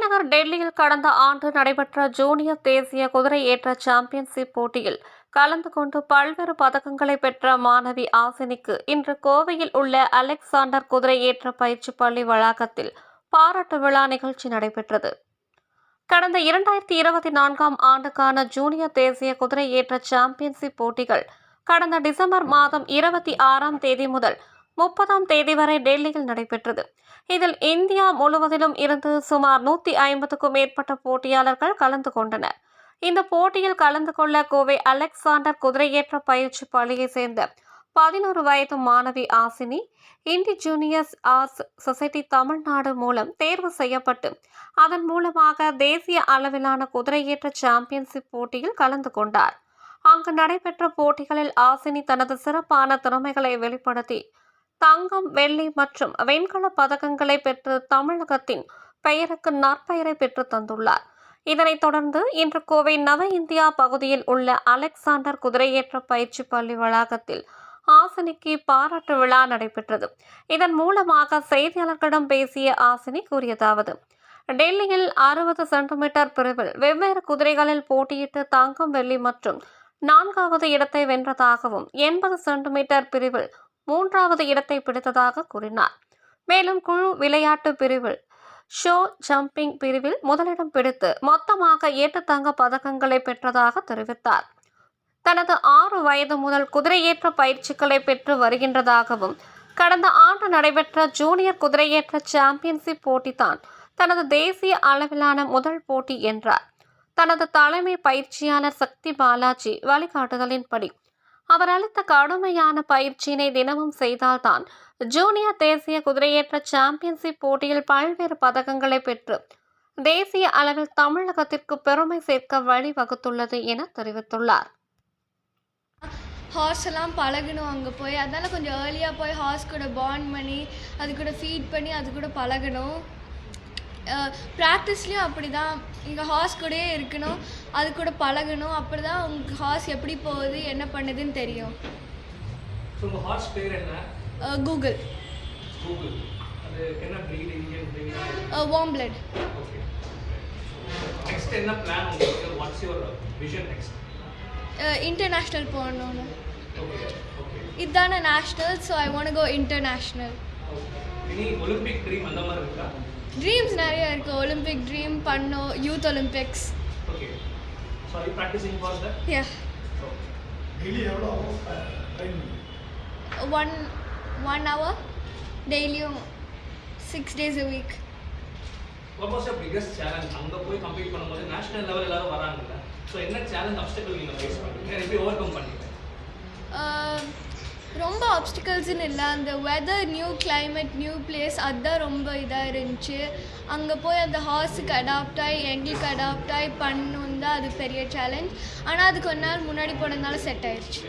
தலைநகர் டெல்லியில் கடந்த ஆண்டு நடைபெற்ற ஜூனியர் தேசிய குதிரை ஏற்ற சாம்பியன்ஷிப் போட்டியில் கலந்து கொண்டு பல்வேறு பதக்கங்களை பெற்ற மாணவி ஆசினிக்கு இன்று கோவையில் உள்ள அலெக்சாண்டர் குதிரை ஏற்ற பயிற்சி பள்ளி வளாகத்தில் பாராட்டு விழா நிகழ்ச்சி நடைபெற்றது. கடந்த இரண்டாயிரத்தி இருபத்தி நான்காம் ஆண்டுக்கான ஜூனியர் தேசிய குதிரை ஏற்ற சாம்பியன்ஷிப் போட்டிகள் கடந்த டிசம்பர் மாதம் இருபத்தி ஆறாம் தேதி முதல் முப்பதாம் தேதி வரை டெல்லியில் நடைபெற்றது. இதில் இந்தியா முழுவதிலும் இருந்து சுமார் நூற்றி ஐம்பதுக்கும் மேற்பட்ட போட்டியாளர்கள் கலந்து கொண்டனர். இந்த போட்டியில் கலந்து கொள்ள கோவை அலெக்சாண்டர் குதிரையேற்ற பயிற்சி பள்ளியை சேர்ந்த பதினோரு வயது மாணவி Ashini Indie juniors arts society Tamil Nadu மூலம் தேர்வு செய்யப்பட்டு அதன் மூலமாக தேசிய அளவிலான குதிரையேற்ற சாம்பியன்ஷிப் போட்டியில் கலந்து கொண்டார். அங்கு நடைபெற்ற போட்டிகளில் ஆசினி தனது சிறப்பான திறமைகளை வெளிப்படுத்தி தங்கம் வெள்ளி மற்றும் வெண்கல பதக்கங்களை பெற்று தமிழகத்தின் பெயருக்கு நற்பெயரை பெற்று தந்துள்ளார். இதனைத் தொடர்ந்து இன்று கோவை நவ இந்தியா பகுதியில் உள்ள அலெக்சாண்டர் குதிரையேற்ற பயிற்சி பள்ளி வளாகத்தில் ஆசினிக்கு பாராட்டு விழா நடைபெற்றது. இதன் மூலமாக செய்தியாளர்களிடம் பேசிய ஆசினி கூறியதாவது டெல்லியில் அறுபது சென்டிமீட்டர் பிரிவில் வெவ்வேறு குதிரைகளில் போட்டியிட்டு தங்கம் வெள்ளி மற்றும் நான்காவது இடத்தை வென்றதாகவும் எண்பது சென்டிமீட்டர் பிரிவில் மூன்றாவது இடத்தை பிடித்ததாக கூறினார். மேலும் குழு விளையாட்டு பிரிவில் ஷோ ஜம்பிங் பிரிவில் முதலிடம் பிடித்து மொத்தமாக எட்டு தங்க பதக்கங்களை பெற்றதாக தெரிவித்தார். தனது ஆறு வயது முதல் குதிரையேற்ற பயிற்சிகளை பெற்று வருகின்றதாகவும் கடந்த ஆண்டு நடைபெற்ற ஜூனியர் குதிரையேற்ற சாம்பியன்ஷிப் போட்டி தான் தனது தேசிய அளவிலான முதல் போட்டி என்றார். தனது தலைமை பயிற்சியாளர் சக்தி பாலாஜி வழிகாட்டுதலின்படி அவர் அளித்த கடுமையான பயிற்சியினை தினமும் செய்தால்தான் ஜூனியர் தேசிய குதிரையேற்ற சாம்பியன்ஷிப் போட்டியில் பல்வேறு பதக்கங்களை பெற்று தேசிய அளவில் தமிழகத்திற்கு பெருமை சேர்க்க வழிவகுத்துள்ளது என தெரிவித்துள்ளார். ஹார்ஸ் எல்லாம் பழகணும் அங்கே போய். அதனால் கொஞ்சம் ஏர்லியாக போய் ஹார்ஸ் கூட பாண்ட் பண்ணி அது கூட ஃபீட் பண்ணி அது கூட பழகணும். ப்ராக்டிஸ்லேயும் அப்படி தான் இங்கே ஹார்ஸ் கூடயே இருக்கணும். அது கூட பழகணும். அப்படி தான் உங்களுக்கு ஹார்ஸ் எப்படி போகுது என்ன பண்ணுதுன்னு தெரியும். உங்கள் கூகுள் வார்ம் பிளட் என்ன? பிளான் உங்களுக்கு? What's your vision next international போகணும்னு. இதுதானே national so I want go international இனி ஒலிம்பிக் ட்ரீம் அந்த மாதிரி இருக்கா? ட்ரீம்ஸ் நிறைய இருக்குது ஒலிம்பிக் ட்ரீம் பண்ணோம் youth Olympics one one hour டெய்லியும் six days a week what was your biggest challenge அங்கே போய் கம்ப்ளீட் பண்ணும்போது நேஷனல் லெவல் எல்லாரும் வராங்கல்ல. ஸோ என்ன சேலஞ்ச் அப்டக்கிள் நீங்கள் ஃபேஸ் பண்ணுறீங்க எப்படி ஓவர் கம் பண்ணீங்க ரொம்ப ஆப்ஸ்டிக்கல்ஸ்னு இல்லை. அந்த weather new climate new place அதுதான் ரொம்ப இதாக இருந்துச்சு. அங்கே போய் அந்த ஹார்ஸுக்கு அடாப்ட் ஆகி எங்களுக்கு அடாப்ட் ஆகி பண்ணணும் தான் அது பெரிய சேலஞ்ச் ஆனால் அது கொஞ்ச நாள் முன்னாடி போனதுனால செட் ஆயிடுச்சு